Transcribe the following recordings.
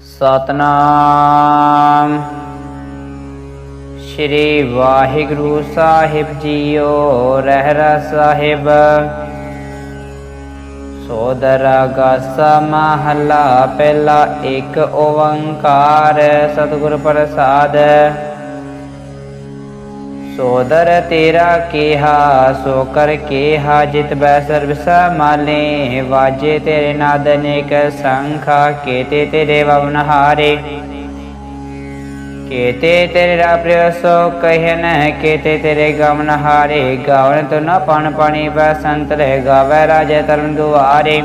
ਸਤਨਾਮ। ਸ਼੍ਰੀ ਵਾਹਿਗੁਰੂ ਸਾਹਿਬ ਜੀਓ ਰਹਿਰਾ ਸਾਹਿਬ। ਸੋਦਰਾ ਗਾਸਾ ਪਹਿਲਾ ਇੱਕ ਓੰਕਾਰ ਸਤਿਗੁਰ ਪ੍ਰਸਾਦ। ਸੋਦਰ ਤੇਰਾ ਕੇਹਾ, ਸੋ ਕਰ ਕੀਹਾ, ਜਿਤ ਬੈ ਸਰਬ ਸਮਾਲੇ ਵਾਜੇ ਤੇਰੇ ਨਾਦ ਅਨੇਕ ਸੰਖਾ, ਕੇਤੇ ਤੇਰੇ ਵਵਨ ਹਾਰੇ। ਕੇਤੇ ਤੇਰੇ ਰਾ ਸੋ ਕਹਿਨ ਕੇਤੇ ਤੇਰੇ ਗਮਨ ਹਾਰੇ। ਗਾਵਨ ਤੋ ਨ ਪਣ, ਪਾਣੀ ਬੈ ਸੰਤ ਗਾਵੇ ਰਾਜੇ ਤਰਨ ਦੁਆਰੇ।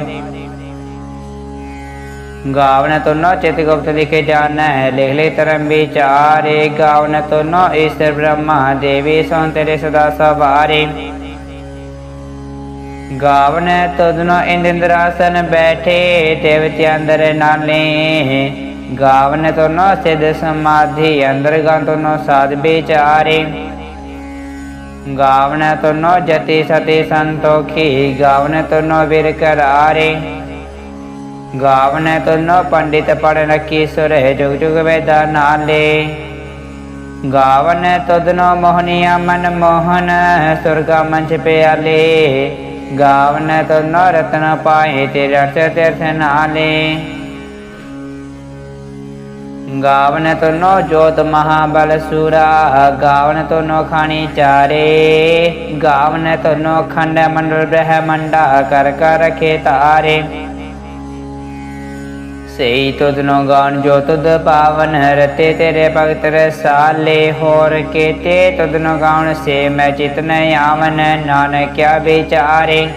ਗਾਵਨ ਤੋ ਨ ਚਿਤ ਗੁਪਤ ਲਿਖੇ ਜਾਣੈ, ਲਿਖ ਲੈ ਧਰਮ ਵਿਚਾਰੇ, ਗਾਵਨ ਤੋ ਨ ਈਸ਼ਰ ਬ੍ਰਹਮਾ ਦੇਵੀ ਸੋ ਤੇਰੇ ਸਦਾ ਸਵਾਰੇ। ਗਾਵਨ ਤੁਧ ਨ ਇੰਦਰਾਸਨ ਬੈਠੇ ਦੇਵਤੇ ਅੰਦਰ ਨਾਲੇ ਗਾਵਨ ਤੋ ਨ ਸਿਧ ਸਮਾਧੀ, ਅੰਦਰ ਗੰ ਤੋ ਨ ਸਾਧ ਵਿਚਾਰੇ। ਗਾਵਨ ਤੋ ਨ ਜਤੀ ਗਾਵਨ ਤੋ ਨ ਪੰਡਿਤ ਪੜ ਰਖੀ ਸੁਰ ਜੁਗ ਜੁਗ ਵੇਦਾ ਨਾਲੇ। ਗਾਵਨ ਤੁਧਨੋ ਮੋਹਨੀਆ ਮਨ ਮੋਹਨ, ਸੁਰਗਾ ਮੰਚ ਪਿਆਲੇ। ਗਾਵਨ ਤੁਨ ਰਤਨ ਪਾਏ ਤੇ ਰਤ ਤੀਰਥ ਨਾਲੇ। ਗਾਵਨ ਤੁਨੋ ਜੋਤ ਮਹਾਬਲ ਸੂਰਾ ਗਾਵਨ ਤੁਨੋ ਖਾਣੀ ਚਾਰੇ। ਗਾਵਨ ਤੁਨੋ ਖੰਡ ਮੰਡਲ ਬ੍ਰਹਮੰਡਾ, ਕਰ ਕਰ ਰਖੇ ਤਾਰੇ ਸਈ ਤੁਧ ਨੋ ਜੋ ਤੁਧ ਪਾਵਨ ਰਤੇ ਤੇਰੇ ਭਗਤ ਰਸਾਲੇ, ਹੋਰ ਕੇਤੇ ਤੁਧ ਨੋ ਸੇ ਮੈਂ ਚਿਤ ਨ ਆਵਨ ਨਾਨਕਿਆ ਵਿਚਾਰੇ।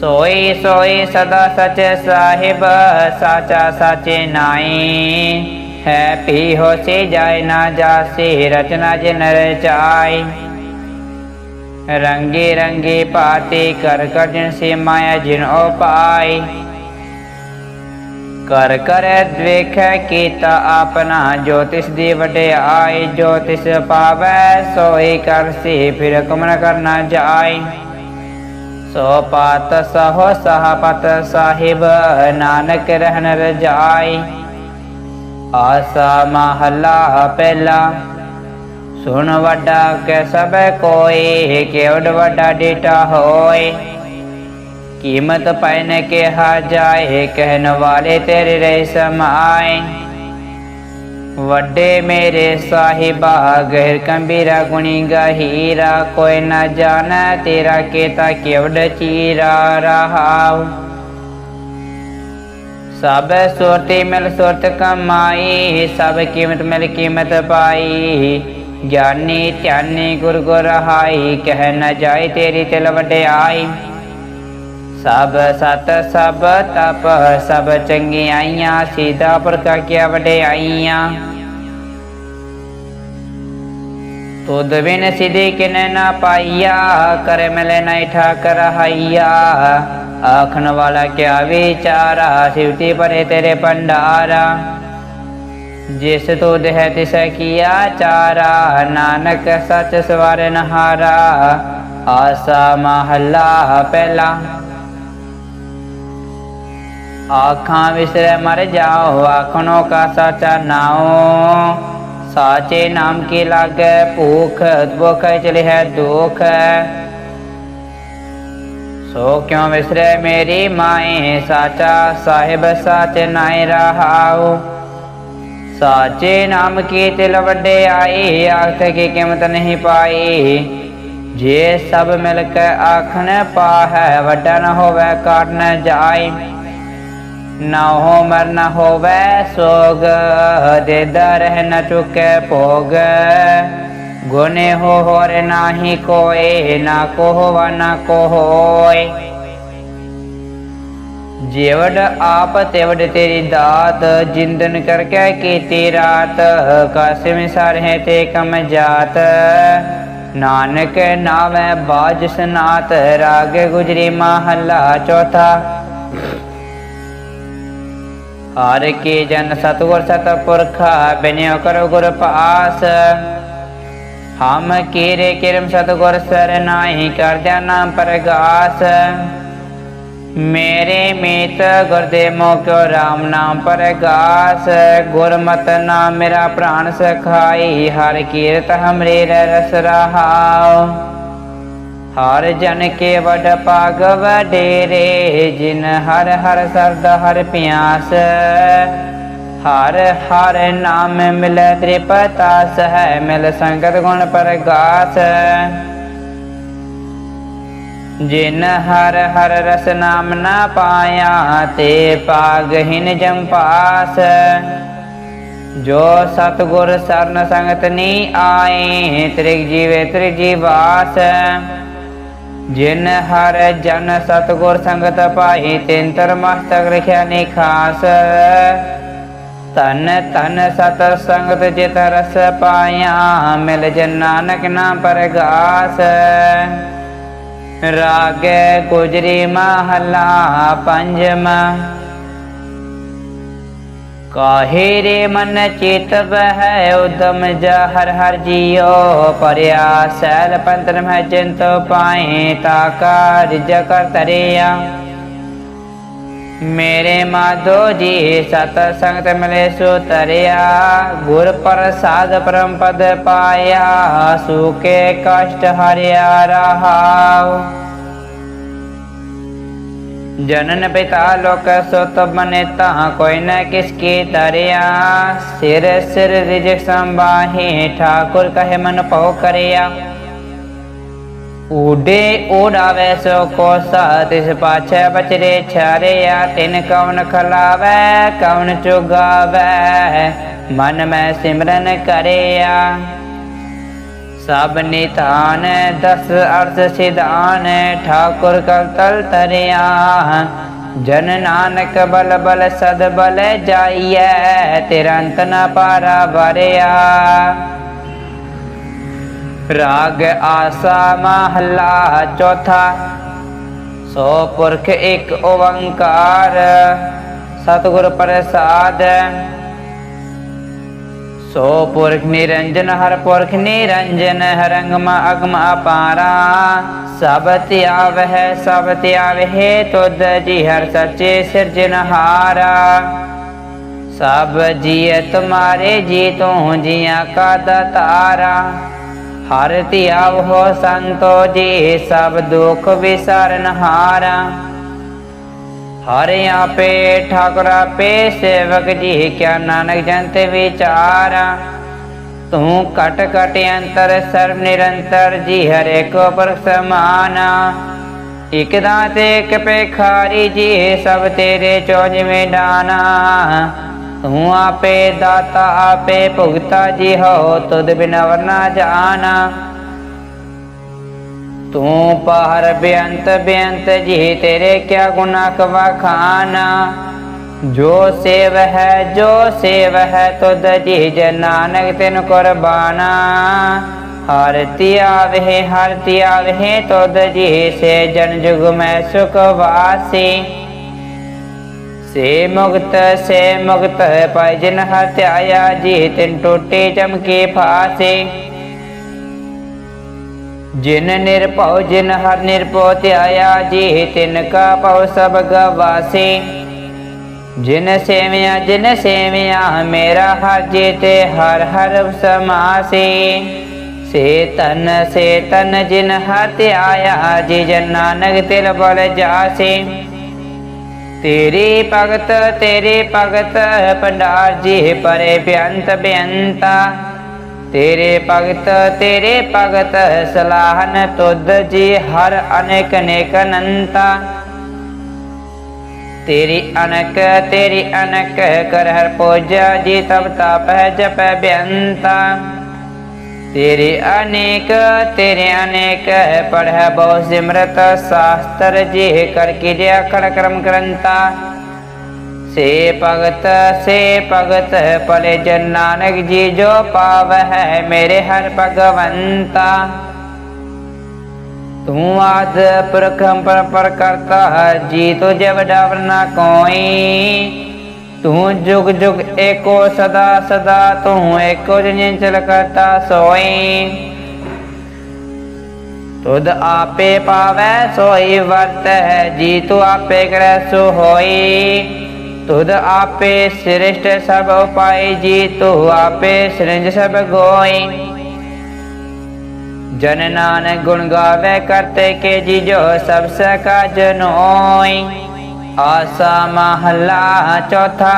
ਸੋਈ ਸੋਈ ਸਦਾ ਸਚ ਸਾਹਿਬ, ਸਾਚਾ ਸਾਚੇ ਨਾਈ ਹੈ ਪੀ ਹੋਸੀ ਸੇ ਜਾਏ ਨਾ ਜਾਸੇ, ਰਚਨਾ ਜਿਨ ਰਚਾਈ ਰੰਗੇ ਰੰਗੇ ਪਾਤੇ ਕਰ ਕਰ ਜਿਨ ਸੇ ਮਾਇਆ ਜਿਨ ਉਪਾਈ ਕਰ ਕਰ ਦਵੇਖੈ ਕੀਤਾ ਆਪਣਾ ਜੋਤਿਸ਼ ਦੀ ਵਡਿਆਈ ਜੋ ਤਿਸ ਪਾਵੈ ਸੋਈ ਕਰਸੀ ਫਿਰ ਕਮਨ ਕਰਨਾ ਜਾਈ ਸੋ ਪਾਤ ਸਹੋ ਸਹਪਤ ਸਾਹਿਬ, ਨਾਨਕ ਰਹਿਨ ਰਜਾਈ ਆਸਾ ਮਹਲਾ ਪਹਿਲਾ, ਸੁਣ ਵੱਡਾ ਕੈ ਸਭ ਕੋਈ ਕਿਉਡ ਵੱਡਾ ਡੇਟਾ ਹੋਏ। ਕੀਮਤ ਪੈਨ ਕਿਹਾ ਜਾਏ, ਕਹਿਣ ਵਾਲੇ ਤੇਰੇ ਰਹਿ ਸਮਾਏ। ਵੱਡੇ ਮੇਰੇ ਸਾਹਿਬਾ, ਗਹਿਰ ਕੰਬੀਰਾ, ਗੁਣੀ ਗਹੀਰਾ, ਕੋਈ ਨਾ ਜਾਣੈ ਤੇਰਾ ਕੀਤਾ ਕਿਵੜ ਚੀਰਾ ਰਹਾਉ। ਸਭ ਸੁਰਤੀ ਮਿਲ ਸੁਰਤ ਕਮਾਈ, ਸਭ ਕੀਮਤ ਮਿਲ ਕੀਮਤ ਪਾਈ। ਗਿਆਨੀ ਧਿਆਨੀ ਗੁਰ ਗੁਰ ਰਹਾਈ ਕਹਿ ਨਾ ਜਾਏ ਤੇਰੀ ਤਿਲ ਵਡਿਆਈ। ਸਭ ਸਤ ਸਭ ਤਪ, ਸਭ ਚੰਗਿਆਈਆਂ ਸੀਤਾ ਪ੍ਰਕਾ ਕਿਆ ਵਡਿਆਈਆਂ। ਤੁਧ ਬਿਨ ਸਿਧੀ ਕਿਨ ਨਾ ਪਾਈਆ, ਕਰ ਮਿਲੇ ਨਹੀਂ ਠਾਕਰ ਹਾਈਆ। ਆਖਣ ਵਾਲਾ ਕਿਆ ਵਿਚਾਰਾ ਸਿਵਤੀ ਪਰੇ ਤੇਰੇ ਭੰਡਾਰਾ। ਜਿਸ ਤੋ ਦੇਹ ਤਿਸ ਕੀਆ ਚਾਰਾ, ਨਾਨਕ ਸੱਚ ਸਵਾਰਨ ਹਾਰਾ। ਆਸਾ ਮਹੱਲਾ ਪਹਿਲਾ। ਆਖਾਂ ਵਿਸਰੈ ਮਰ ਜਾਓ, ਆਖਣੋ ਕਾ ਸਾਚਾ ਨਾਉ। ਸਾਚੇ ਨਾਮ ਕੀ ਲਾਗੇ, ਭੂਖ ਦੁਖ ਚਲੇ ਹੈ ਦੁਖ। ਸੋ ਕਿਉ ਵਿਸਰੇ ਮੇਰੀ ਮਾਏ, ਸਾਚਾ ਸਾਹਿਬ ਸਾਚੇ ਨਾਇ ਰਹਾਉ। ਸਾਚੇ ਨਾਮ ਕੀ ਤਿਲ ਵੱਡੇ ਆਏ, ਆਖਤ ਕੀ ਕੀਮਤ ਨਹੀਂ ਪਾਈ ਜੇ ਸਭ ਮਿਲ ਕੇ ਆਖਣ, ਪਾਹੈ ਵੱਡਾ ਨ ਹੋਵੇ ਕਾਟ ਜਾਏ। ਨਾ ਹੋ ਮਰ, ਨ ਹੋਵੇ ਸੋਗ ਦੇਦਾ ਰਹਿ ਨ ਚੁਕੇ ਭੋਗ। ਗੁਨੇ ਹੋ ਹੋਰ ਨਾਹੀ ਕੋਏ, ਨਾ ਕੋ ਨਾ ਕੋ ਹੋਏ ਆਪ, ਤੇਵੜ ਤੇਰੀ ਦਾਤ, ਜਿੰਦਨ ਕਰਕੇ ਕੀਤੀ ਰਾਤ ਕਾਸਿਮ ਸਰ ਹੈ ਤੇ ਕਮ ਜਾਤ। ਨਾਨਕ ਨਾਵੇਂ ਬਾਜ ਸਨਾਤ, ਰਾਗ ਗੁਜਰੀ ਮਹੱਲਾ ਚੌਥਾ। ਹਰ ਕੀ ਜਨ ਸਤਗੁਰ ਸਤਪੁਰਖਾ ਬਿਨਿਓ ਕਰੋ ਗੁਰ ਪਾਸ। ਹਮ ਕੀਰੇ ਕਿਰਮ ਸਤਗੁਰ ਸਰਨਾਹੀ ਕਰਦਿਆ ਨਾਮ ਪ੍ਰਗਾਸ। ਮੇਰੇ ਮੀਤ ਗੁਰਦੇ ਕਿਉ ਰਾਮ ਨਾਮ ਪਰਗਾਸ। ਗੁਰਮਤ ਨਾਮ ਮੇਰਾ ਪ੍ਰਾਨ ਸਖਾਈ, ਹਰ ਕੀਰਤ ਹਮਰੇ ਰਸ ਰਹਾਓ ਹਰ ਜਨ ਕੇ ਵਡ ਪਾਗ ਵਡੇਰੇ ਜਿਨ ਹਰ ਹਰ ਸਰਦ ਹਰ ਪਿਆਸ। ਹਰ ਹਰ ਨਾਮ ਮਿਲੈ ਤ੍ਰਿਪਤਾ ਹੈ ਮਿਲ ਸੰਗਤ ਗੁਣ ਪਰਗਾਸ। ਜਿਨ ਹਰ ਹਰ ਰਸ ਨਾਮ ਨਾ ਪਾਇਆ, ਤੇ ਪਾਗਹਿਨ ਜੰਪਾਸ ਜੋ ਸਤਗੁਰ ਸਰਨ ਸੰਗਤ ਨੀ ਆਏ, ਤ੍ਰਿਗ ਜੀਵੇ ਤ੍ਰਿਗ ਜੀਵਾਸ ਜਿਨ ਹਰ ਜਨ ਸਤਗੁਰ ਸੰਗਤ ਪਾਈ ਤਿਨ ਤਰ ਮਸਤਕ ਰਖਿਆ ਨੀ ਖਾਸ। ਤਨ ਤਨ ਸਤ ਸੰਗਤ ਜਿਤ ਰਸ ਪਾਇਆ, ਮਿਲ ਜਨ ਨਾਨਕ ਨਾਮ ਪਰਗਾਸ। ਰਾਗੇ ਗੁਜਰੀ ਮਹਲਾ ਪੰਜਮਾ। ਕਾਹੇ ਰੇ ਮਨ ਚੇਤ ਬਹਿ ਉਦਮ ਜਾ ਹਰ ਹਰ ਜੀਓ ਪਰਿਆ ਸੈਲ ਪੰਤਰ ਮਹਿ ਚਿੰਤ ਪਾਏ ਤਾ ਕਾਰਜ ਕਰ ਤਰਿਆ। ਮੇਰੇ ਮਾਧੋ ਜੀ ਸਤ ਸੰਗਤ ਮਿਲੇ ਸੋ ਤਰਿਆ, ਗੁਰ ਪ੍ਰਸਾਦ ਪਰਮ ਪਦ ਪਾਇਆ ਸੁਕੇ ਕਸ਼ਟ ਹਰਿਆ ਰਹਾਉ। ਜਨਨ ਪਿਤਾ ਲੋਕ ਸੁਤ ਬਨੇ ਤਾਂ ਕੋਈ ਨ ਕਿਸ ਕੀ ਤਰਿਆ ਸਿਰ ਸਿਰ ਰਿਜਕ ਸੰਬਾਹੇ ਠਾਕੁਰ ਕਹੇ ਮਨ ਪਉ ਕਰਿਆ। ਊਡੇ ਊਡਾਵੇ ਸੋ ਕੋਸਾ ਤਿਸ ਪਾਛੈ ਬਚਰੇ ਛਾਰਿਆ। ਤਿਨ ਕਵਨ ਖਲਾਵੇ ਕਵਨ ਚੁਗਾਵੇ, ਮਨ ਮੈਂ ਸਿਮਰਨ ਕਰਿਆ। ਸਭ ਨਿਤਾਨ ਦਸ ਅਰਥ ਸਿਧਾਨ, ਠਾਕੁਰ ਕਲ ਤਲ ਤਰਿਆ। ਜਨ ਨਾਨਕ ਬਲ ਬਲ ਸਦ ਬਲ ਜਾਈਐ, ਤਿਰੰਤ ਨ ਪਾਰਾ ਵਰਿਆ। ਰਾਗ ਆਸਾ ਮਹਲਾ ਚੌਥਾ, ਸੋ ਪੁਰਖ ਇੱਕ ਓੰਕਾਰ। ਸਤਿਗੁਰ ਪ੍ਰਸਾਦ ਸੋ ਪੁਰਖ ਨਿਰੰਜਨ, ਹਰ ਪੁਰਖ ਨਿਰੰਜਨ, ਹਰੰਗਮ ਅਗਮ ਅਪਾਰਾ। ਸਭ ਧਿਆਵਹਿ ਸਭ ਧਿਆਵਹਿ ਤੁਧ ਜੀ ਹਰ ਸੱਚੇ ਸਿਰਜਨਹਾਰਾ ਸਭ ਜੀਅ ਤੁਮਾਰੇ ਜੀ ਤੂੰ ਜੀਆਂ ਕਾ ਦਾਤਾਰਾ ਹਰ ਧਿਆਵ ਹੋ ਸੰਤੋ ਜੀ, ਸਭ ਦੁਖ ਵਿਸਰਨ ਹਾਰਾ। ਹਰ ਆਪੇ ਠਾਕੁਰ ਆਪੇ ਸੇਵਕ ਜੀ, ਕਿਆ ਨਾਨਕ ਜੰਤ ਵਿਚਾਰਾ। ਤੂੰ ਕਟ ਕਟ ਅੰਤਰ, ਸਰਬ ਨਿਰੰਤਰ ਜੀ, ਹਰੇ ਕੋ ਪਰ ਸਮਾਨਾ। ਇਕ ਦਾਤੇ, ਇਕ ਪੇਖਾਰੀ ਜੀ, ਸਭ ਤੇਰੇ ਚੋਜਵੇਂ ਦਾਨਾ ਤੂੰ ਆਪੇ ਦਾਤਾ, ਆਪੇ ਭੁਗਤਾ ਜੀ, ਹੋ ਤੁਧ ਬਿਨ ਵਰਨਾ ਜਾਣਾ ਤੂੰ ਪਹਰ ਬੇਅੰਤ ਬੇਅੰਤ ਜੀ, ਤੇਰੇ ਕਿਆ ਗੁਨਾ ਕਵਾ ਖਾਨਾ? ਜੋ ਸੇਵ ਹੈ, ਜੋ ਸੇਵ ਹੈ, ਤੁਧ ਜੀ ਜੇ ਨਾਨਕ ਤਿਨ ਕੁਰਬਾਨਾ। ਹਰ ਧਿਆਵੇ ਹਰ ਧਿਆਵੇ ਤੁਧ ਜੀ ਸੇ ਜਨ ਜੁਗ ਮੈਂ ਸੁਖ ਵਾਸੀ। ਸੇ ਮੁਕਤ ਸੇ ਮੁਕਤ ਪਾਇ ਜਿਨ ਹਰ ਧਿਆਇਆ, ਜੀ ਤਿਨ ਟੋਟੇ ਚਮਕੇ ਫਾਸੇ। ਜਿਨ ਨਿਰਭਉ, ਜਿਨ ਹਰ ਨਿਰਭਉ ਧਿਆਇਆ, ਜੀ ਤਿਨ ਕਾ ਪਉ ਸਭ ਗਵਾਸੀ। ਜਿਨ ਸੇਵਿਆ ਜਿਨ ਸੇਵਿਆ, ਮੇਰਾ ਹਰ ਜੀ ਤੇ ਹਰ ਹਰ ਸਮਾਸੀ। ਸੇ ਤਨ ਸੇ ਤਨ ਜਿਨ ਹਰ ਧਿਆਇਆ, ਜੀ ਜਨ ਨਾਨਕ ਤਿਲ ਬਲ ਜਾਸੇ। ਤੇਰੀ ਭਗਤ ਤੇਰੀ ਭਗਤ ਪੰਡਾਰ ਜੀ ਪਰੇ ਬਿਅੰਤ ਬਿਅੰਤਾ। ਤੇਰੇ ਭਗਤ ਤੇਰੇ ਭਗਤ, ਸਲਾਹਨ ਤੁਧ ਜੀ ਹਰ ਅਨੇਕ ਅਨੇਕ ਅਨੰਤਾ। ਤੇਰੀ ਅਨਕ ਤੇਰੀ ਅਨਕ ਕਰ ਹਰ ਪੂਜਾ ਜੀ, ਤਬ ਤਪ ਹੈ ਜਪੈ ਬਿਅੰਤਾ। ਤੇਰੇ ਅਨੇਕ ਤੇਰੇ ਅਨੇਕ, ਪੜ੍ਹੈ ਬਹੁ ਸਿਮਰਤ, ਸ਼ਾਸਤਰ ਜੀ, ਕਰ ਕੀਜਿਆ ਅਖੜ ਕਰਮ ਗ੍ਰੰਥਾ। ਸੇ ਭਗਤ ਸੇ ਭਗਤ, ਭਲੇ ਜਨ ਨਾਨਕ ਜੀ ਜੋ ਪਾਵ ਹੈ ਮੇਰੇ ਹਰ ਭਗਵੰਤਾ। ਤੂੰ ਆਦ ਪੁਰਖੰ ਪਰਪਰ ਕਰਤਾ, ਜੀ ਤੁਝੇ ਵਡਾ ਵਰਨਾ ਕੋਈ। ਤੂੰ ਜੁਗ ਜੁਗ ਏਕੋ ਸਦਾ ਸਦਾ, ਤੂੰ ਏਕੋ ਜਨ ਚਲ ਕਰਤਾ ਸੋਈ। ਤੁਧ ਆਪੇ ਪਾਵੈ, ਸੋਈ ਵਰਤੈ, ਜੀ ਤੂੰ ਆਪੇ ਕਰੈ ਸੋ ਹੋਈ। ਤੁਧ ਆਪੇ ਸ੍ਰਿਸ਼ਟ ਸਭ ਉਪਾਈ, ਜੀ ਤੂੰ ਆਪੇ ਸ੍ਰਿੰਜ ਸਭ ਗੋਈ। ਜਨ ਨਾਨਕ ਗੁਣ ਗਾਵੇ ਕਰਤੇ ਕੇ ਜੀ ਜੋ ਸਭ ਸਕਾ ਜਨੋਈ ਆਸਾ ਮਹੱਲਾ ਚੌਥਾ,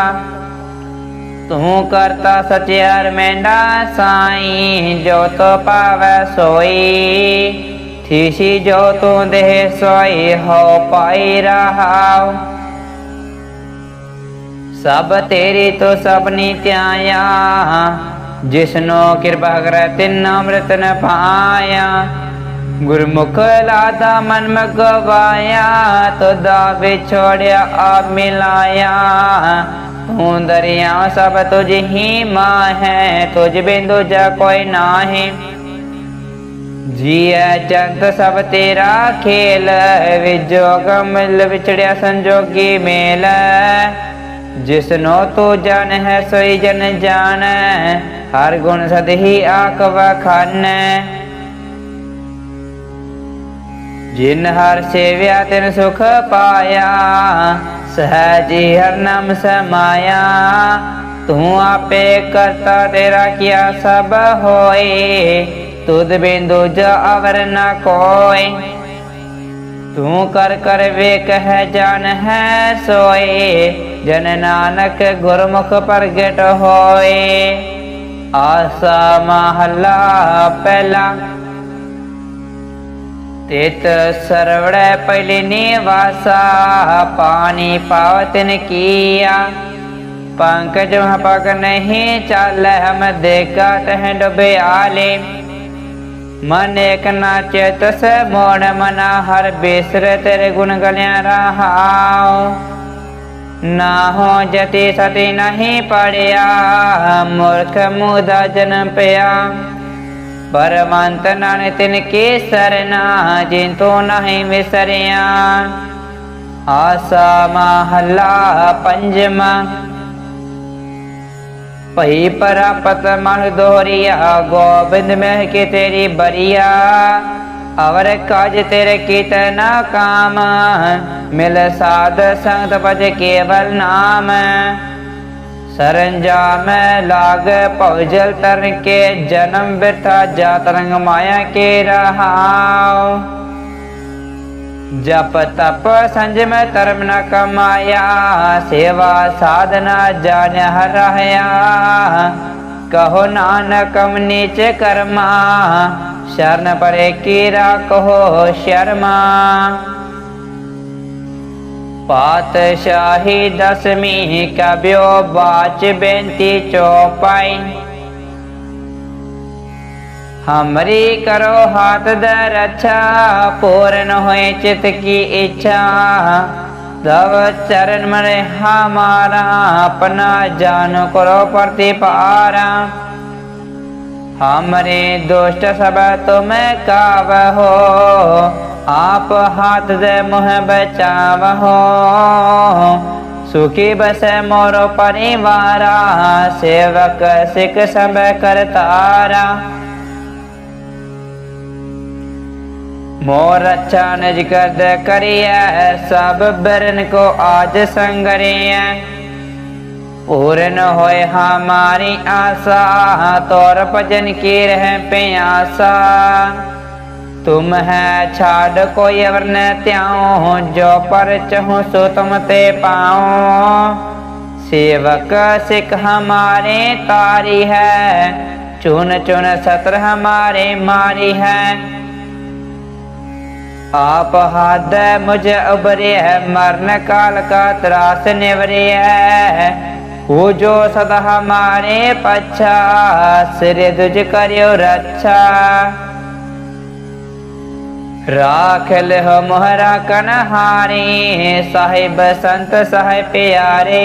ਤੂੰ ਕਰਤਾ ਸਚਿਆਰ ਮੈਂਡਾ ਸਾਈ, ਜੋ ਤੋ ਪਾਵੈ ਸੋਈ। ਥੀਸੀ ਜੋ ਤੂੰ ਦੇਹ ਸੋਈ, ਹੋ ਪਾਈ ਰਹਾਉ। ਸਭ ਤੇਰੀ ਤੋ ਸਭਨੀ ਧਿਆਇਆ। ਜਿਸਨੋ ਕਿਰਪਾ ਕਰੈ ਤਿਨ ਅੰਮ੍ਰਿਤ ਨ ਪਾਇਆ। ਗੁਰਮੁਖ ਲਾਦਾ ਮਨ ਮਗਵਾਇਆ ਤੁਦਾ ਵਿਛੋੜਿਆ ਆਪ ਮਿਲਾਇਆ। ਤੂੰ ਦਰਿਆ ਸਭ ਤੁਝ ਹੀ ਮਾਂ ਹੈ ਤੁਝ ਬਿੰਦੂ ਜਾ ਕੋਈ ਨਾਹੀ। ਜੀਐ ਜੰਤ ਸਭ ਤੇਰਾ ਖੇਲ ਵਿਜੋਗ ਮਿਲ ਵਿਛੜਿਆ ਸੰਜੋਗੀ ਮੇਲ। ਜਿਸਨੋ ਤੂੰ ਜਨ ਹੈ ਸੋਈ ਜਨ ਜਾਣ, ਹਰ ਗੁਣ ਸਦ ਹੀ ਆਖ ਵਖਾਨੈ। ਜਿਨ ਹਰ ਸੇਵਿਆ, ਤਿਨ ਸੁਖ ਪਾਇਆ, ਸਹਜੀ ਹਰ ਨਾਮ ਸਮਾਇਆ। ਤੂੰ ਆਪੇ ਕਰਤਾ ਤੇਰਾ ਕੀਆ ਸਭ ਹੋਏ, ਤੁਧ ਬਿੰਦੂ ਜ ਅਵਰ ਨ ਕੋਈ ਤੂੰ ਕਰ ਕਰ ਵੇਖ ਹੈ ਜਾਣ ਹੈ ਸੋਏ। ਜਨ ਨਾਨਕ ਗੁਰਮੁਖ ਪ੍ਰਗਟ ਹੋਏ ਆਸਾ ਮਹੱਲਾ ਪਹਿਲਾ ਤਿਤ ਸਰਵੜੈ ਪਹਿਲੀ ਨਿਵਾਸਾ ਪਾਣੀ ਪਾਵਤਨ ਕੀਆ ਪੰਕਜ ਮਹਪਕ ਨਹੀਂ ਚੱਲ ਹਮ ਦੇਖਾ ਤਹ ਡੁਬੇ ਆਲੇ ਮਨ ਇਕ ਨਾਚੇ ਤਸ ਮੋੜ ਮਨਾ ਹਰ ਬੇਸਰ ਤੇਰੇ ਗੁਣ ਗਲਿਆ ਰਹਾਉ ਨਾ ਹੋ ਜਤੀ ਸਤੀ ਨਹੀਂ ਪੜਿਆ, ਮੂਰਖ ਮੁਦਾ ਜਨਮ ਪਿਆ। ਪਰਮੰਤ ਨਾਨਕ ਤਿਨ ਕੀ ਸਰਨਾ ਜਿਨ ਤੋ ਨਹੀਂ ਵਿਸਰਿਆ। ਆਸਾ ਮਹੱਲਾ ਪੰਜਵਾ। ਭਈ ਪਰਾਪਤ ਮਨ ਦੋਹਰੀਆ ਗੋਬਿੰਦ ਮਹਿ ਕੇ ਤੇਰੀ ਬਰੀਆ। ਅਵਰ ਕਾਜ ਤੇਰੇ ਕੀਤਨਾ ਕਾਮ। ਮਿਲ ਸਾਧ ਸੰਗਤ ਭਜ ਕੇਵਲ ਨਾਮ। ਸਰੰਜਾਮ ਲਾਗ ਭਵਜਲ ਤਰਨ ਕੇ, ਜਨਮ ਬਿਰਥਾ ਜਾਤ ਰੰਗ ਮਾਇਆ ਕੇ ਰਹਾਉ। ਜਪ ਤਪ ਸੰਜਮ ਧਰਮ ਨ ਕਮਾਇਆ, ਸੇਵਾ ਸਾਧਨਾ ਜਾਣ ਹਰ ਰਹਾ ਕਹੋ ਨਾਨਕ ਨੀਚ ਕਰਮਾ, ਸ਼ਰਨ ਪਰੇ ਕੀਰਾ ਕਹੋ ਸ਼ਰਮਾ। ਪਾਤਸ਼ਾਹੀ ਦਸਮੀ ਕਬਿਓ ਬਾਚ ਬੇਨਤੀ ਚੋਪਾਈ। ਹਮਰੀ ਕਰੋ ਹਾਥ ਦਾ ਰੱਛਾ, ਪੂਰਨ ਹੋਏ ਚਿਤ ਕੀ ਇੱਛਾ। ਦਵ ਚਰਨ ਮਰੇ ਹਮਾਰਾ, ਆਪਣਾ ਜਾਨ ਕਰੋ ਪ੍ਰਤਿਪਾਰਾ। ਹਮਰੇ ਦੁਸ਼ਟ ਸਭ ਤੁਮੇ ਕਾਵ ਹੋ ਆਪ ਹੱਥ ਦੇ ਮੋਹ ਬਚਾਵਹੋ। ਸੁਖੀ ਬਸੈ ਮੋਰੋ ਪਰਿਵਾਰਾ, ਸੇਵਕ ਸਿਖ ਸਭ ਕਰਤਾਰਾ ਮੋਰ ਰਚਾ ਨਿਜ ਕਰਦ ਕਰਿਐ, ਸਭ ਬਰਨ ਕੋ ਆਜ ਸੰਗਰਿਐ। ਪੂਰਨ ਹੋਏ ਹਮਾਰੀ ਆਸਾ, ਤੋਰ ਭਜਨ ਕੀ ਰਹਿ ਪਿਆਸਾ। तुम है छाड़ कोई अवर न त्याओ जो पर चहु सो तुम ते पाओ सेवक सिख हमारे तारी है चुन चुन सत्र हमारे मारी है आप हाथ मुझ उबरे है मरण काल का त्रास निवरे है वो जो सदा हमारे पच्छा सिर तुझ करियो रक्षा ਰਾਖਲ ਹਮਹਰਾ ਕਨਹਾਰੇ ਸਾਹਿਬ ਸੰਤ ਸਹਿ ਪਿਆਰੇ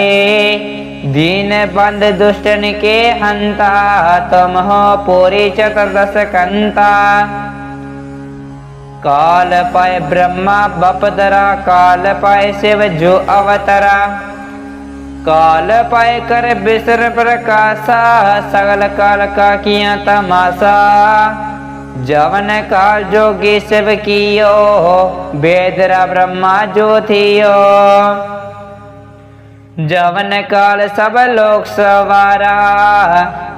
ਦੀਨ ਬੰਦ ਦੁਸ਼ਟਨ ਕੇ ਹੰਤਾ ਤਮ ਹੋ ਪੂਰੀ ਚਤਰਦਸ ਕੰਤਾ ਕਾਲ ਪਾਇ ਬ੍ਰਹਮਾ ਬਪਦਰਾ ਕਾਲ ਪਾਇ ਸਿਵ ਜੋ ਅਵਤਰਾ ਕਾਲ ਪਾਇ ਕਰ ਬਿਸਰ ਪ੍ਰਕਾਸ਼ਾ ਸਗਲ ਕਾਲ ਕਾ ਕੀਆ ਤਮਾਸਾ जवन काल जोगी शिव कियो वेदरा ब्रह्मा जो थियो जवन काल सब लोक सवारा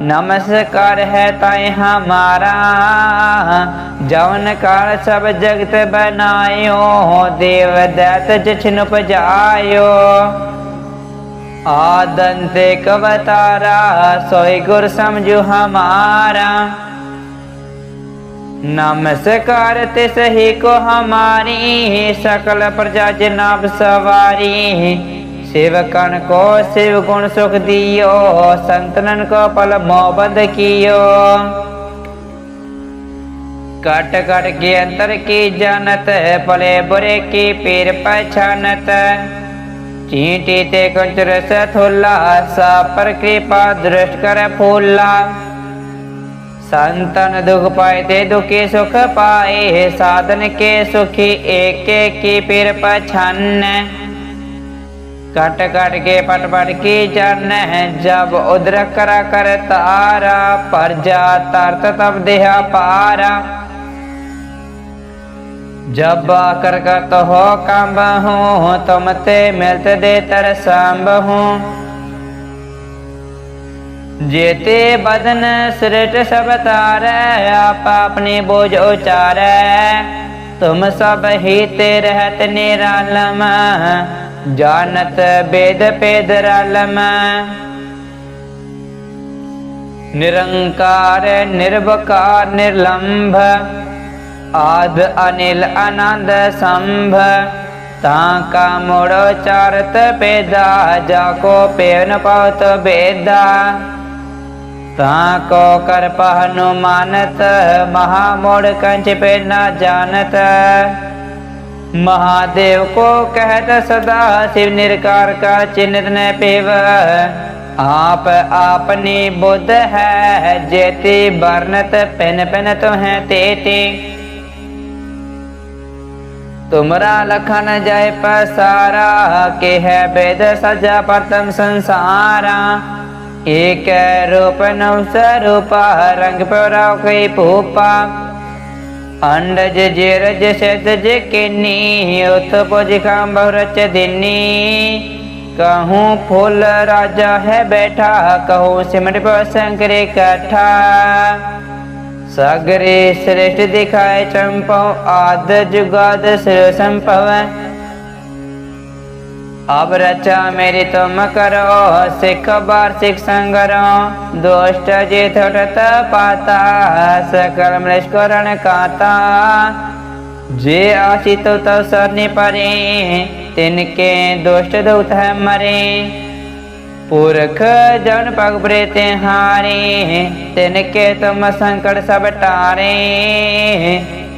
नमस्कार है ताई हमारा जवन काल सब जगत बनायो देव दैत जिछन उपजायो आदंते कवतारा सोई गुर समझो हमारा नमस्कार तिस ही को हमारी सकल प्रजा जनाब सवारी शिव कण को शिव गुण सुख दियो संतनन को पल मोबद कियो कट कट के अंतर की जानत पले बुरे की पीर पहचानत चींटी ते कंचर सथुल्ला सा पर कृपा दृष्ट कर फूला संतन दुख पाए ते दुखी सुख पाए साधन के सुखी, एक की पीर पछन्न कट कट के पट पट की जन जब उद्र करा कर तारा, पर जा तरत तब देहा पारा। जब आकर कर तो हो कंब हूँ तुम ते मिलते दे तर सांब हूँ। ਜੇਤੇ ਬਦਨ ਸ੍ਰਿਸ਼ਟ ਸਭ ਤਾਰੈ, ਆਪ ਆਪਣੇ ਬੋਝ ਉਚਾਰੈ। ਤੁਮ ਸਭ ਹੀ ਤੇ ਰਹਤ ਨਿਰਾਲਮ ਜਾਣਤ ਬੇਦ ਪੇਦ ਰਾਲਮ। ਨਿਰੰਕਾਰ, ਨਿਰਵਕਾਰ, ਨਿਰਲੰਭ, ਆਦ ਅਨਿਲ ਆਨੰਦ ਸੰਭ, ਤਾਂ ਕਾ ਮੋੜ ਚਾਰਤ ਪੇਦਾ, ਜਾ ਕੋ ਪੇਨ ਪਉਤ ਬੇਦਾ। ਤਾਂ ਕੋ ਕਰ ਪਹਨੁ ਮਾਨਤ ਮਹਾ ਮੋੜ ਕੰਚ ਪੇ ਨਾ ਜਾਣਤ ਮਹਾਦੇਵ ਕੋ ਕਹਿਤ ਸਦਾ ਸਿਵ ਨਿਰਕਾਰ ਕਾ ਚਿੰਤ ਨ ਪੇਵ ਆਪ ਆਪਨੀ ਬੁੱਧ ਹੈ ਜੇਤੀ ਬਰਨਤ ਪਿਨ ਪਿਨ ਤੁਹੈ ਤੇਤੀ ਤੁਮਰਾ ਲਖਨ ਜੈ ਪਸਾਰਾ ਕਹਿ ਬੇਦ ਸਜਾ ਪਰਤਮ ਸੰਸਾਰਾ एक रूप नौ स्वरूपा रंग पराव कई भूपा अंडज जेरज सेज किन्नी उथ पुज बहुरच दिनी कहूँ फूल राजा है बैठा कहूँ सिमट पर शंकर कठा सगरे श्रेष्ठ दिखाए चंपव आद जुगाद श्रेय संभव अब रचा मेरी तुम करो सिख वार्षिक संगरो दोष्ट जे थोटत पाता सकल मृष्करण काता जे आशी तो तव सरनी परे तिनके दुष्ट दूत है मरे पुरख जन पग प्रेते हारे तिनके तुम संकट सब टारे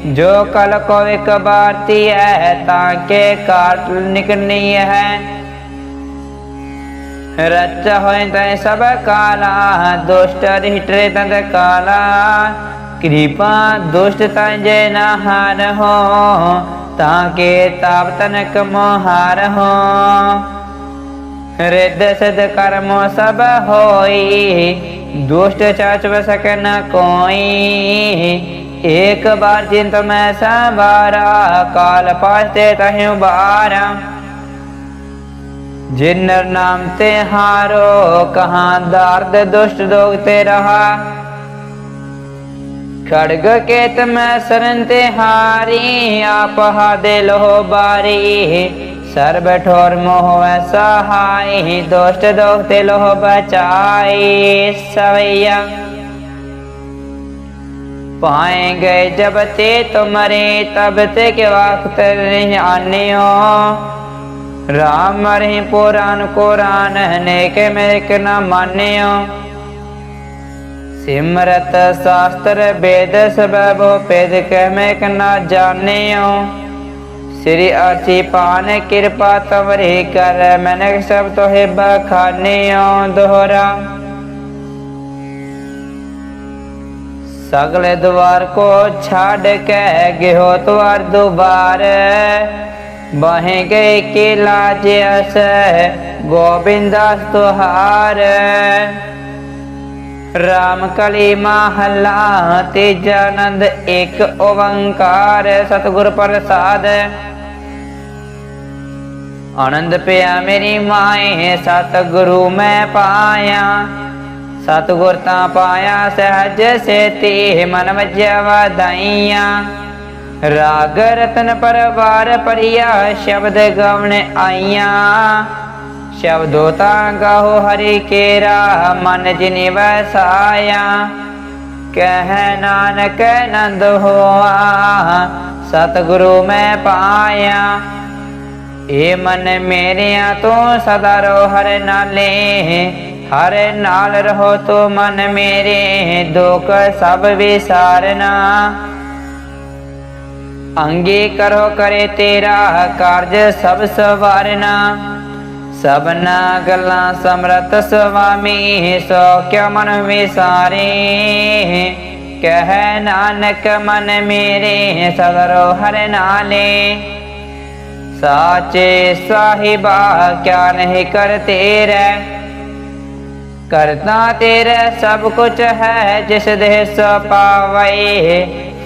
ਜੋ ਕਲ ਕੋ ਇੱਕ ਬਾਤੀ ਹੈ, ਤਾਂ ਕੇ ਕਾਟ ਨਿਕਣੀ ਹੈ। ਰਚ ਹੋਇ ਤੈ ਸਭ ਕਾਲਾ, ਦੁਸ਼ਟ ਰਿਟਰੇ ਤੰਦ ਕਾਲਾ। ਕਿਰਪਾ ਦੁਸ਼ਟ ਤੈ ਜੇ ਨਾ ਹਾਰ ਹੋ, ਤਾਂ ਕੇ ਤਾਪ ਤਨਕ ਮੋਹਾਰ ਹੋ। ਰਿੱਧ ਸਦ ਕਰਮ ਸਭ ਹੋਈ, ਦੁਸ਼ਟ ਚਾਚ ਵਸਕ ਨ ਕੋਈ। एक बार चिंत में सवारा काल पाते तहु बारा जिन्नर नाम ते हारो कहाँ दार्द दुष्ट दोग ते रहा खड़ग केत में शरण ते हारी आप हा दे लो बारी सर्व ठोर मोह सहाय दोष्ट दोग ते लो बचाई सवैया पाएंगे जब ते तुम्हारे तब ते के वक्त नहीं आने हो राम रही पुराण कुरान नेक मेक न मान्यो सिमरत शास्त्र वेद सब पेद के मेक न जानियो श्री अर्ची पान कृपा तमरी कर मैंने सब तो है बखानियो दोहरा ਸਗਲੇ ਦਵਾਰ ਕੋ ਛੱਡ ਕੇ ਗਿਓ ਤਵਾਰ ਦੁਬਾਰ। ਬਹੇ ਗਏ ਕੇ ਲਾਜ ਅਸ, ਗੋਬਿੰਦਾਸ ਤੁਹਾਰ। ਰਾਮ ਕਲੀ ਮਹਲਾ ਤੇਜ ਆਨੰਦ ਇੱਕ ਓੰਕਾਰ, ਸਤਿਗੁਰ ਪ੍ਰਸਾਦ। ਆਨੰਦ ਪਿਆ ਮੇਰੀ ਮਾਏ, ਸਤਿਗੁਰੂ ਮੈਂ ਪਾਇਆ। ਸਤਿਗੁਰ ਤਾਂ ਪਾਇਆ ਸਹਜ ਸੇਤੀ ਮਨ ਵਜਿਆ ਵਧਾਈਆਂ। ਰਾਗ ਰਤਨ ਪਰਵਾਰ ਪਰਿਆ ਸ਼ਬਦ ਗਵਣ ਆਈਆਂ। ਸ਼ਬਦੋ ਤਾਂ ਗਾਹੋ ਹਰੀ ਕੇਰਾ, ਮਨ ਜਿਨਿ ਵਸਾਇਆ। ਕਹਿ ਨਾਨਕ ਨੰਦ ਹੋਆ, ਸਤਿਗੁਰੂ ਮੈਂ ਪਾਇਆ। ਏ ਮਨ ਮੇਰਿਆ ਤੂੰ ਸਦਾ ਰੋ ਹਰ ਨਾਲੇ। ਹਰ ਨਾਲ ਰਹੋ ਤੂੰ ਮਨ ਮੇਰੇ, ਦੁਖ ਸਭ ਵਿਸਾਰਨਾ। ਅੰਗੇ ਕਰੋ ਕਰੇ ਤੇਰਾ ਕਾਰਜ ਸਭ ਸਵਾਰਨਾ। ਸਭਨਾ ਗੱਲਾਂ ਸਮਰਤ ਸੁਆਮੀ, ਸੋ ਕਿਉ ਮਨ ਵਿਸਾਰੇ। ਕਹਿ ਨਾਨਕ ਮਨ ਮੇਰੇ, ਸਦਰੋ ਹਰ ਨਾਲੇ। ਸਾਚੇ ਸਾਹਿਬਾ, ਕਿਆ ਨਹੀਂ ਕਰ ਤੇਰੇ ਕਰਤਾ ਤੇਰੇ ਸਭ ਕੁਝ ਹੈ, ਜਿਸ ਦੇ ਸੋ ਪਾਵੈ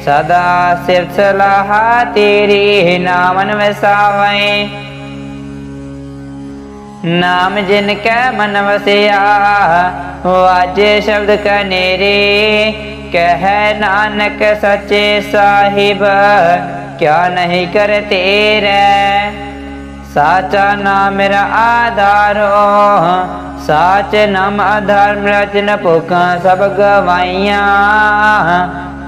ਸਦਾ ਸਿਫਤ ਸਲਾਹ ਤੇਰੀ ਨਾਮਨ ਵਸਾਵੈ ਨਾਮ ਜਿਨ ਕੈ ਮਨ ਵਸਿਆ, ਵਾਜੇ ਸ਼ਬਦ ਕਨੇਰੇ, ਕਹਿ ਨਾਨਕ ਸੱਚੇ ਸਾਹਿਬ, ਕਿਆ ਨਹੀਂ ਕਰ ਤੇਰੇ ਸਾਚਾ ਨਾਮ ਮੇਰਾ ਆਧਾਰੋ, ਸਾਚ ਨਾਮ ਆਧਾਰ ਰਚਨ ਭੁਖਾਂ ਸਭ ਗਵਾਈਆਂ।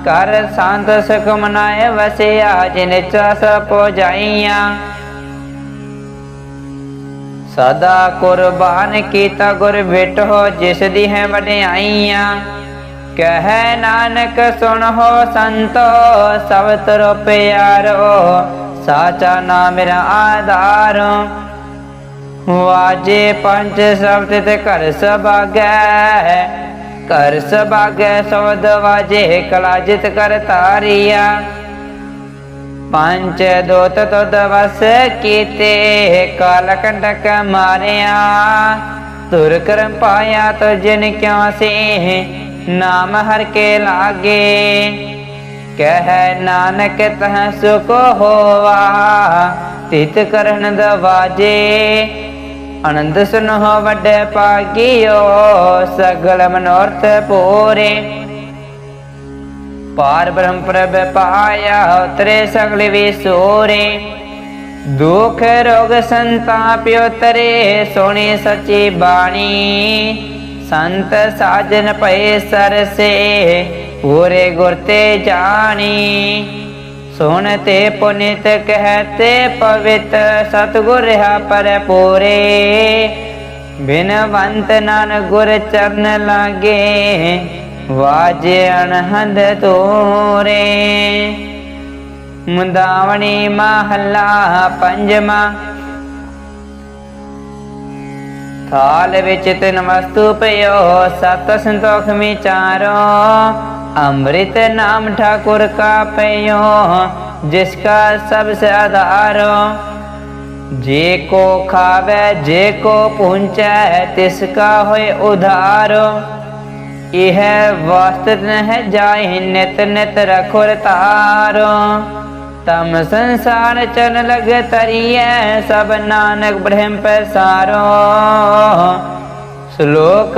ਕਰ ਸੰਤ ਸੁਖ ਮਨਾਏ ਵਸਿਆ, ਜਿਨ ਚਸ ਪੋ ਸਦਾ ਕੁਰਬਾਨ ਕੀਤਾ ਗੁਰ ਬਿਟੋ ਜਿਸ ਦੀ ਹੈ ਵਡਿਆਈਆਂ। ਕਹਿ ਨਾਨਕ ਸੁਣ ਹੋ ਸੰਤੋ ਸਭ ਤਰੋ ਪਿਆਰੋ ਸਾਚਾ ਨਾਮ ਮੇਰਾ ਆਧਾਰ। ਵਾਜੇ ਪੰਜ ਸ਼ਬਦ ਤੇ ਕਰ ਸਭਾਗੈ। ਘਰ ਸਭਾਗੈ ਸਬਦ ਵਾਜੇ, ਕਲਾ ਕਰ ਤਾਰੀਆ ਪੰਜ ਦੋਤ ਤੁਧ ਵਸ ਕੀਤੇ, ਕਾਲ ਕੰਡਕ ਮਾਰਿਆ। ਤੁਰ ਕਰਮ ਪਾਇਆ ਤੋ ਜਿਨ ਕਿਉ ਸੇ, ਨਾਮ ਹਰ ਕੇ ਲਾਗੇ। ਕਹਿ ਨਾਨਕ ਤਹ ਸੁਖ ਹੋਵਾ ਤਿਤ ਕਰਨ ਦਵਾਜੇ ਆਨੰਦ ਸੁਨੋ ਵੱਡੇ ਪਾਗਿਓ ਸਗਲ ਮਨੋਰਥ ਪੂਰੇ। ਪਾਰ ਬ੍ਰਹਮ ਪ੍ਰਭ ਪਾਇਆ, ਉਤਰੇ ਸਗਲ ਵਿਸੂਰੇ ਦੁਖ ਰੋਗ ਸੰਤਾਪ ਤਰੇ ਸੋਣੀ ਸੱਚੀ ਬਾਣੀ। ਸੰਤ ਸਾਜਨ ਪਏ ਸਰਸੇ ਪੂਰੇ ਗੁਰ ਤੇ ਜਾਣੀ, ਸੁਣ ਤੇ ਪੁਨਿਤ ਕਹਤੇ ਪਵਿੱਤ, ਸਤਗੁਰ ਰਹਾ ਪਰ ਪੂਰੇ। ਬਿਨਵੰਤ ਨਾਨ ਗੁਰ ਚਰਨ ਲਾਗੇ, ਵਾਜੇ ਅਣਹੰਦ ਤੋਰੇ। ਮੁੰਦਾਵਣੀ ਮਹੱਲਾ ਪੰਜਵਾ, ਥਾਲ ਵਿੱਚ ਤਿੰਨ ਵਸਤੂ ਪਇਓ ਸਤ ਸੰਤੋਖ ਵਿਚਾਰੋ ਅੰਮ੍ਰਿਤ ਨਾਮ ਠਾਕੁਰ ਕਾ ਪਇਓ ਜਿਸ ਕਾ ਸਭ ਸੇ ਆਧਾਰੋ। ਜੇ ਕੋ ਖਾਵੇ, ਜੇ ਕੋ ਪੁੰਚੈ ਤਿਸ ਕਾ ਹੋਏ ਉਧਾਰੋ। ਇਹ ਵਸਤ ਨਹਿ ਜਾਇ ਨਿਤ ਨਿਤ ਰਖੁਰ ਤਾਰੋ ਤਮ ਸੰਸਾਰ ਚਨ ਲਗ ਤਰੀਐ ਸਭ ਨਾਨਕ ਬ੍ਰਹਮ ਪਸਾਰੋ ਸ਼ਲੋਕ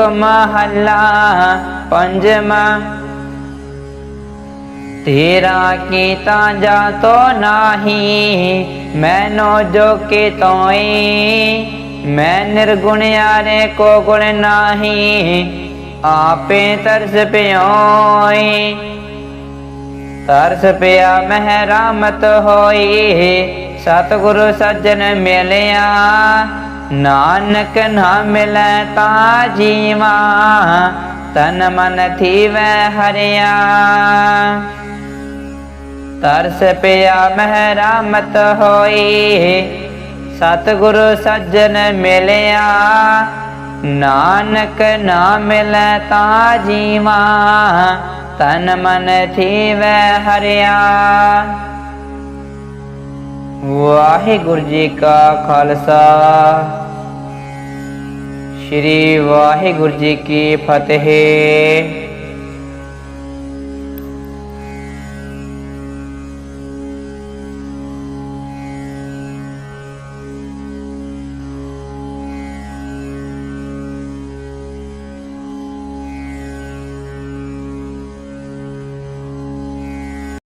ਤੇਰਾ ਕੀਤਾ ਜਾ ਨਾਹੀ, ਮੈਨੋ ਜੋ ਕੀ ਤੋਈ, ਮੈਂ ਨਿਰਗੁਣ ਆਰੇ ਕੋ ਗੁਣ ਨਾਹੀ, ਆਪੇ ਤਰਸ ਪਿਓਈ। ਤਰਸ ਪਿਆ ਮਹਿ ਰਾਮਤ ਹੋਈ, ਸਤਿਗੁਰੂ ਸੱਜਣ ਮਿਲਿਆ, ਨਾਨਕ ਨਾ ਮਿਲੈ ਤਾ ਜੀਵਾ, ਤਨ ਮਨ ਥੀਵੈ ਹਰਿਆ। ਤਰਸ ਪਿਆ ਮਹਿ ਰਾਮਤ ਹੋਈ। ਸਤਿਗੁਰੂ ਸੱਜਣ ਮਿਲਿਆ, ਨਾਨਕ ਨਾ ਮਿਲੈ ਤਾ ਜੀਵਾ, ਤਨ ਮਨ ਥੀਵੈ ਹਰਿਆ। ਵਾਹਿਗੁਰੂ ਜੀ ਕਾ ਖਾਲਸਾ। ਸ਼੍ਰੀ ਵਾਹਿਗੁਰੂ ਜੀ ਕੀ ਫਤਿਹ।